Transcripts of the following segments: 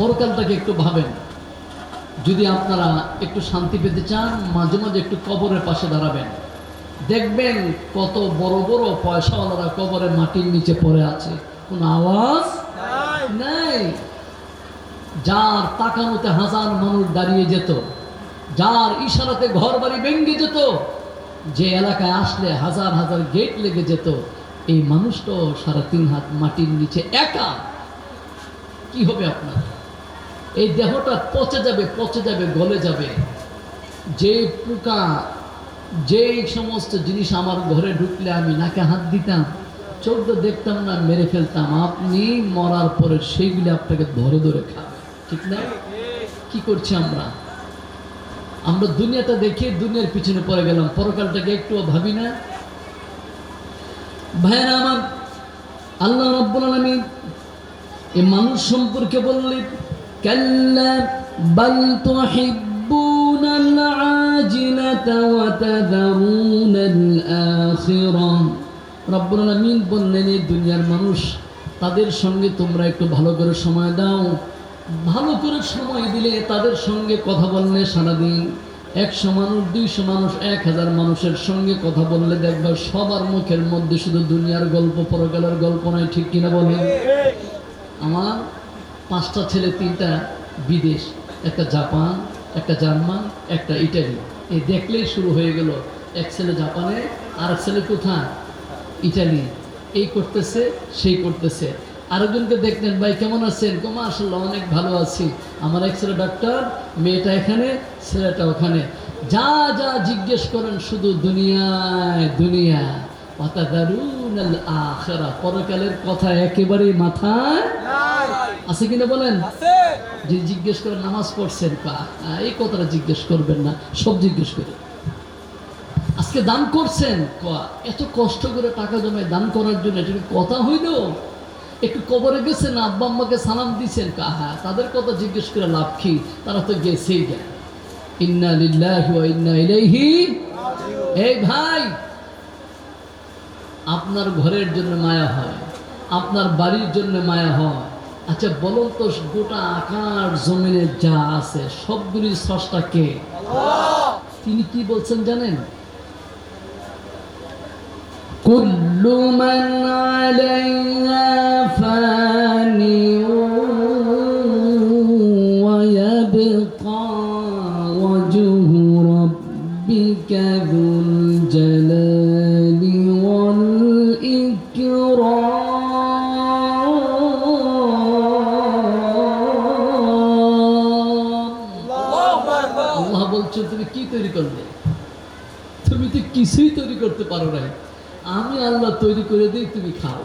পরকালটাকে একটু ভাবেন। যদি আপনারা একটু শান্তি পেতে চান মাঝে মাঝে একটু কবরের পাশে দাঁড়াবেন। দেখবেন কত বড় বড় পয়সাওয়ালারা কবরে মাটির নিচে পড়ে আছে। কোনো আওয়াজ? নাই। যার তাকানোতে হাজার মানুষ দাঁড়িয়ে যেত যার ইশারাতে ঘর বাড়ি ভেঙে যেত যে এলাকায় আসলে হাজার হাজার গেট লেগে যেত এই মানুষটাও সারা তিন হাত মাটির নিচে একা। কি হবে আপনার? এই দেহটা পচে যাবে পচে যাবে, গলে যাবে। যে পোকা, যেই সমস্ত জিনিস আমার ঘরে ঢুকলে আমি নাকে হাত দিতাম, চোখ দেখতাম না, মেরে ফেলতাম। আপনি মরার পরে সেইগুলি আপনাকে ধরে ধরে খাবে। ঠিক না? কি করছি আমরা? আমরা দুনিয়াটা দেখে, দুনিয়ার পিছনে পড়ে গেলাম। পরকালটাকে একটু ভাবি না। ভাইয়েরা আমার, আল্লাহ রব্বুল আলামিন এই মানুষ সম্পর্কে বললেন বাল তুহিব্বুনাল আজিলাতা ওয়া তাযারুনাল আখিরা রব্বুল আলামিন বললেন, এই দুনিয়ার মানুষ, তাদের সঙ্গে তোমরা একটু ভালো করে সময় দাও। ভালো করে সময় দিলে তাদের সঙ্গে কথা বললে সারাদিন একশো মানুষ, দুইশো মানুষ, এক হাজার মানুষের সঙ্গে কথা বললে দেখবা সবার মুখের মধ্যে শুধু দুনিয়ার গল্প, পরকালের গল্প নয়, ঠিক কিনা বলেন? আমার পাঁচটা ছেলে, তিনটা বিদেশ, একটা জাপান, একটা জার্মান, একটা ইটালি। এই দেখলেই শুরু হয়ে গেল এক ছেলে জাপানে আর এক ছেলে কোথায়? ইটালি। এই করতেছে, সেই করতেছে। আরেকজনকে দেখলেন, ভাই, কেমন আছেন? কমা আসলে অনেক ভালো আছি। আমার এক ছেলে, ডাক্তার, মেয়েটা এখানে, ছেলেটা ওখানে। যা যা জিজ্ঞেস করেন, শুধু দুনিয়ায় দুনিয়া অতাদারুন আল আখিরা পরকালের কথা একেবারেই মাথায় আছে কিনা বলেন? যে জিজ্ঞেস করে নামাজ পড়ছেন কা এই কথাটা জিজ্ঞেস করবেন না সব জিজ্ঞেস করে। আজকে দান করছেন? এত কষ্ট করে টাকা জমায় দান করার জন্য এটা কথা হইল? একটু কবরে গেছেন আব্বা আম্মাকে সালাম দিছেন কা? হ্যাঁ তাদের কথা জিজ্ঞেস করে লাভ কি? তারা তো গেছেই যায়। ইন্না লিল্লাহি ওয়া ইন্না ইলাইহি এই ভাই আপনার ঘরের জন্য মায়া হয় আপনার বাড়ির জন্য মায়া হয় আচ্ছা বলুন তো গোটা আকার জমিনে যা আছে, সবগুলির স্রষ্টা কে? তিনি কি বলছেন জানেন? কুল্লু মান আলাইহা ফানি ওয়া ইয়াবকা আমি আল্লাহ তৈরি করে দিই তুমি খাও।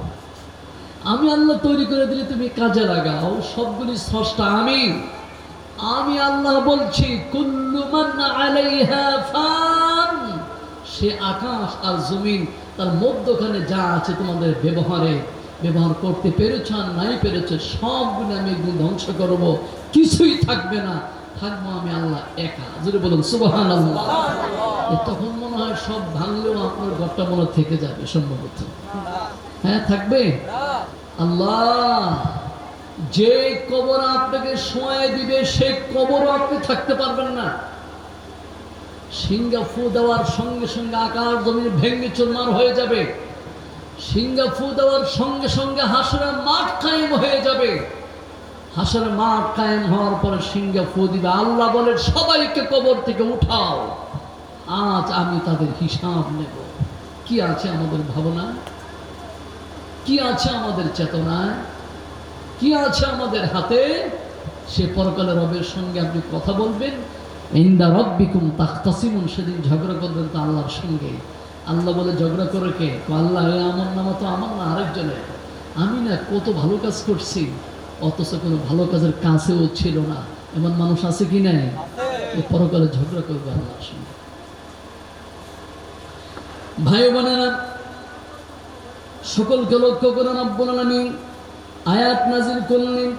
আমি আল্লাহ তৈরি করে দিলে তুমি কাজে লাগাও। সবগুলি স্রষ্টা আমি আমি আল্লাহ বলছি সে আকাশ আর জমিন তার মধ্যখানে যা আছে তোমাদের ব্যবহারে ব্যবহার করতে পেরেছ আর নাই পেরেছ সবগুলো আমি একদিন ধ্বংস করব। কিছুই থাকবে না। থাকব আমি আল্লাহ একা। যদি বলুন আল্লাহ তখন হয় সব ভাঙলেও আপনার ঘরটা মনে থেকে যাবে সম্ভবত। হ্যাঁ থাকবে? আল্লাহ, যে কবর আপনাকে শোয়ায় দিবে সেই কবরও আপনি থাকতে পারবেন না। সিঙ্গা ফু দেওয়ার সঙ্গে সঙ্গে আকার জমিন ভেঙে চুরমার হয়ে যাবে। সিঙ্গা ফু দেওয়ার সঙ্গে সঙ্গে হাসরের মাঠ কায়েম হয়ে যাবে। হাসরের মাঠ কায়েম হওয়ার পরে সিঙ্গা ফু দিবে। আল্লাহ বলে, সবাইকে কবর থেকে উঠাও। আজ আমি তাদের হিসাব নেব। কি আছে আমাদের ভাবনা? কি আছে আমাদের চেতনায়? কি আছে আমাদের হাতে? সে পরকালে রবের সঙ্গে আপনি কথা বলবেন। ইন্দা রব্বিকুম তাখতাসিমুন, সেদিন ঝগড়া করবেন তো আল্লাহর সঙ্গে। আল্লাহ বলে, ঝগড়া করে কে? আল্লাহ আমার নামা তো আমার না আরেকজনের। আমি না কত ভালো কাজ করছি, অথচ কোনো ভালো কাজের কাছেও ছিল না। এমন মানুষ আছে কি নাই? পরকালে ঝগড়া করবে আল্লাহর সঙ্গে। ভাই বোনেরা সকলকে লক্ষ্য করে রব্বুল আলামিন আয়াত নাজিল করলেন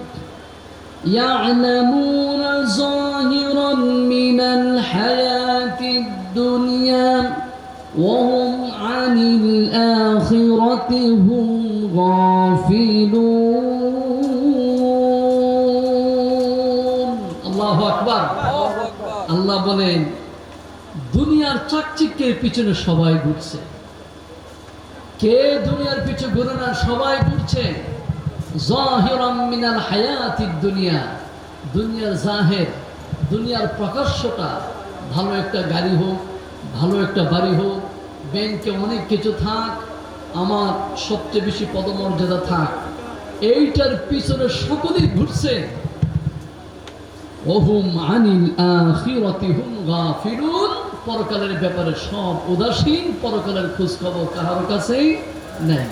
يعلمون ظاهرا من الحياة الدنيا وهم عن الآخرة هم আল্লাহ আকবার আল্লাহ বলেন দুনিয়ার চাকচিক্যের পিছনে সবাই ঘুরছে। কে দুনিয়ার পিছু ঘুরে না, সবাই ঘুরছে। মিনাল হায়াতিদ দুনিয়া। দুনিয়ার জাহের, দুনিয়ার প্রকাশ্যটা, ভালো একটা গাড়ি হোক, ভালো একটা বাড়ি হোক, ব্যাংকে অনেক কিছু থাক, আমার সবচেয়ে বেশি পদমর্যাদা থাক। এইটার পিছনে সকলেই ঘুরছে। ওহুম আনিল আখিরাতি হুম গাফিলুন। পরকালের ব্যাপারে সব উদাসীন, পরকালের খোঁজ খবর কারোর কাছেই নেই।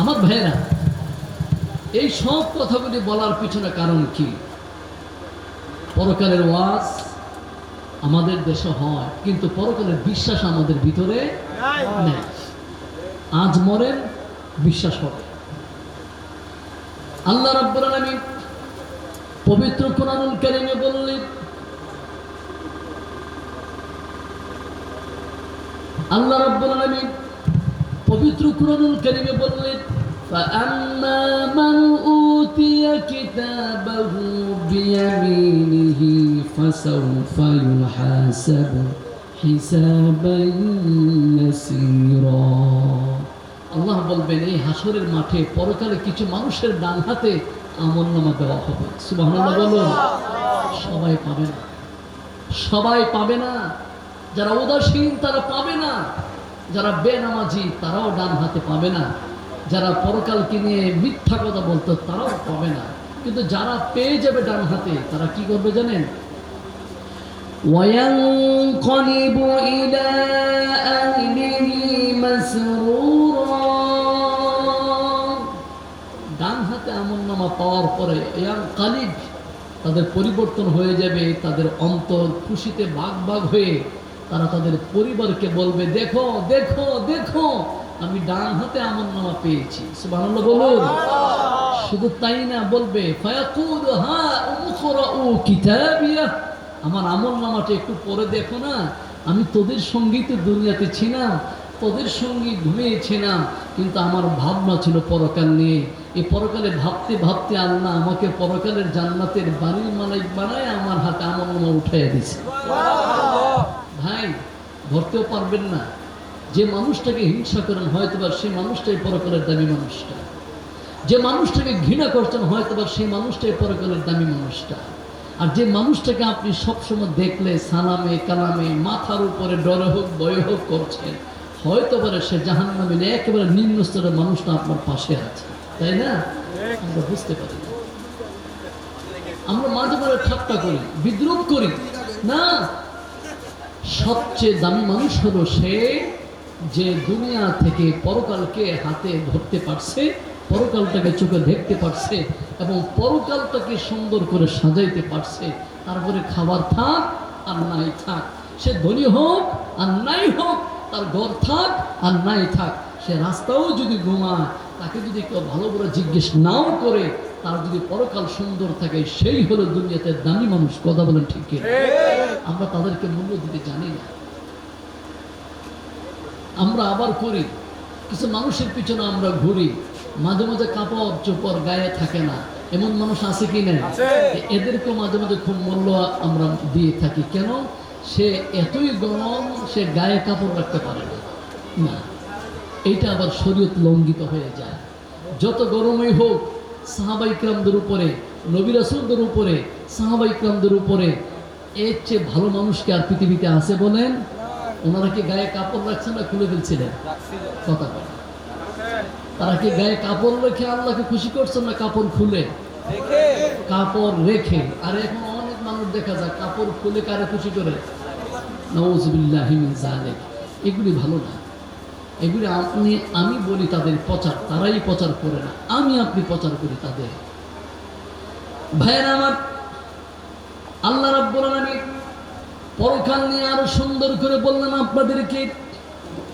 আমার ভাইরা এই সব কথাগুলি বলার পিছনে কারণ কি? পরকালের ওয়াজ আমাদের দেশে হয়, কিন্তু পরকালের বিশ্বাস আমাদের ভিতরে আজ মরেন, বিশ্বাস হবে। আল্লাহ রাব্বুল আলামিন পবিত্র কোরআনুল কারীমে বললেন আল্লাহ রাব্বুল আলামিন পবিত্র কোরআনুল কারীমে বললেন فأما من أوتي كتابه بيمينه فسوف يحاسب حسابا يسيرا আল্লাহ বলবেন এই হাসরের মাঠে পরকালে কিছু মানুষের ডান হাতে আমল নামা দেওয়া হবে সুবহানাল্লাহ বলুন সবাই পাবে না সবাই পাবে না যারা উদাসীন তারা পাবে না যারা বেনামাজি তারাও ডান হাতে পাবে না যারা পরকালকে নিয়ে মিথ্যা কথা বলতো তারাও পাবে না কিন্তু যারা পেয়ে যাবে ডান হাতে তারা কি করবে জানেন وينقلب إلى أهله مسرورا হাতে আমল নামা পাওয়ার পরে ইয়াং কালিব তাদের পরিবর্তন হয়ে যাবে তাদের অন্তর খুশিতে ভাগ ভাগ হয়ে তারা তাদের পরিবারকে বলবে দেখো দেখো দেখো আমি ডান হাতে আমল নামা পেয়েছি। সুবহানাল্লাহ বলুন। শুধু তাই না বলবে আমার আমল নামাটা একটু পরে দেখো না আমি তোদের সঙ্গেই তো দুনিয়াতে ছিলাম। তোদের সঙ্গে ঘুমিয়েছিলাম, কিন্তু আমার ভাবনা ছিল পরকাল নিয়ে। এই পরকালে ভাবতে ভাবতে আল্লাহ আমাকে পরকালের জান্নাতের বাড়ির মালিক বানায় আমার হাতে আমল নামা উঠাইয়া দিছে ভাই, ধরতেও পারবেন না। যে মানুষটাকে হিংসা করেন হয়তো বা সেই মানুষটাই পরকালের দামি মানুষটা। যে মানুষটাকে ঘৃণা করছেন হয়তো বা সেই মানুষটাই পরকালের দামি মানুষটা। আর যে মানুষটাকে আপনি সবসময় দেখলে সালামে, কালামে, মাথার উপরে ডরে হোক, বয়ে হোক করছেন হয়তো পারে সে জাহান নামে একেবারে নিম্ন স্তরের মানুষটা আপনার পাশে আছে। তাই না? আমরা বুঝতে পারি। আমরা মাঝে মাঝে ঠাট্টা করি বিদ্রুপ করি। না, সবচেয়ে দামি মানুষ হলো সে যে দুনিয়া থেকে পরকালকে হাতে ধরতে পারছে, পরকালটাকে চোখে দেখতে পারছে এবং পরকালটাকে সুন্দর করে সাজাইতে পারছে। তারপরে খাবার থাক আর নাই থাক। সে ধনী হোক আর নাই হোক তার ঘর থাক আর নাই থাক সে রাস্তাও যদি ঘুমায় তাকে যদি কেউ ভালো করে জিজ্ঞেস নাও করে তার যদি পরকাল সুন্দর থাকে সেই হলো দুনিয়াতে দামি মানুষ কথা বলেন ঠিক আমরা তাদেরকে মূল্য দিতে জানি না। আমরা আবার করি কিছু মানুষের পিছনে আমরা ঘুরি মাঝে মাঝে কাপড় চোপড় গায়ে থাকে না এমন মানুষ আছে কি না এদেরকেও মাঝে মাঝে খুব মূল্য আমরা দিয়ে থাকি। কেন? সে এতই গরম সে গায়ে কাপড় রাখতে পারে না। না এইটা আবার শরীয়ত লঙ্ঘিত হয়ে যায়। যত গরমই হোক সাহাবাই ক্রামদের উপরে নবিরাসুলদের উপরে সাহাবাই ক্রামদের উপরে এর চেয়ে ভালো মানুষকে আর পৃথিবীতে আছে বলেন ওনারা কি গায়ে কাপড় রাখছেন না খুলে ফেলছিলেন? কথা বলেন। তারা কি গায়ে কাপড় রেখে আল্লাহকে খুশি করছেন না কাপড় খুলে? কাপড় রেখে। আর এখন দেখা যায় কাপড় খুলে কারে খুশি করে নওয়াজবিল্লাহ এগুলি ভালো না এগুলি আপনি আমি বলি তাদের প্রচার তারাই প্রচার করে না আমি আপনি প্রচার করি তাদের ভাইয়ের আমার আল্লাহ রাব্বুল আলামিন পরকাল নিয়ে আরো সুন্দর করে বললেন আপনাদেরকে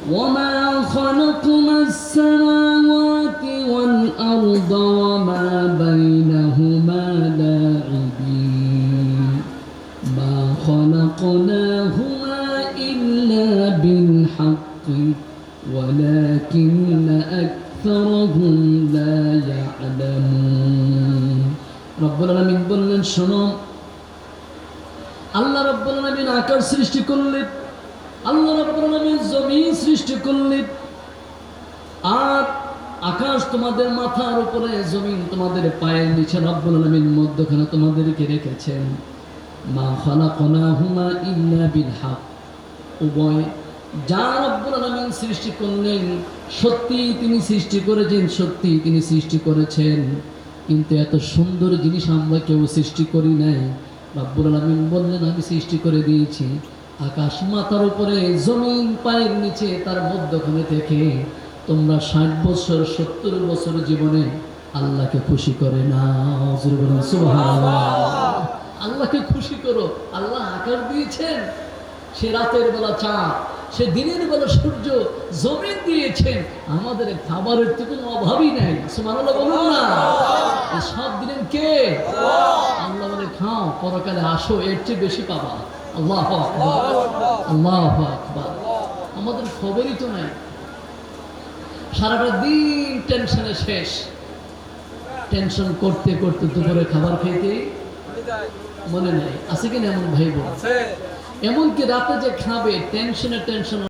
وما خلقنا السماوات والأرض وما بينهما خلقناهما إلا بالحق ولكن أكثرهم لا يعلمون রব্বুল আলমিন বললেন শোনো আল্লাহ রব্বুল আলমিন আকাশ সৃষ্টি করলেন আল্লাহ রব্বুল আলমিন জমিন সৃষ্টি করলেন আর আকাশ তোমাদের মাথার উপরে জমিন তোমাদের পায়ের নিচে রব্বুল আলমিন মধ্যখানে তোমাদেরকে রেখেছেন মা ইল্লা উভয় যা রব্বুল আলামিন সৃষ্টি করলেন সত্যি তিনি সৃষ্টি করেছেন সত্যি তিনি সৃষ্টি করেছেন। কিন্তু এত সুন্দর জিনিস আমরা কেউ সৃষ্টি করি নাই। রব্বুল আলামিন বললেন, আমি সৃষ্টি করে দিয়েছি। আকাশ মাথার উপরে, জমিন পায়ের নিচে, তার মধ্যখানে থেকে তোমরা ষাট বছর, সত্তর বছর জীবনে আল্লাহকে খুশি করে না আল্লাহকে খুশি করো। আল্লাহ আকাশ দিয়েছেন সে রাতের বেলা চাঁদ সে দিনের বেলা সূর্য জমিন দিয়েছেন। আমাদের খাবারের তো কোনো অভাবই নাই। সুমানাল্লাহ বলুন না। সব দিলেন কে? আল্লাহ বলে খাও পরকালে আসো এর চেয়ে বেশি পাবা। আল্লাহ আল্লাহ আকবার। আমাদের খবরই তো নাই। সারাটা দিন টেনশনে শেষ। টেনশন করতে করতে দুপুরে খাবার খেতেই মনে নেই। আছে কিনা এমন ভাই বোন এমনকি রাতে যে খাবে টেনশনে টেনশন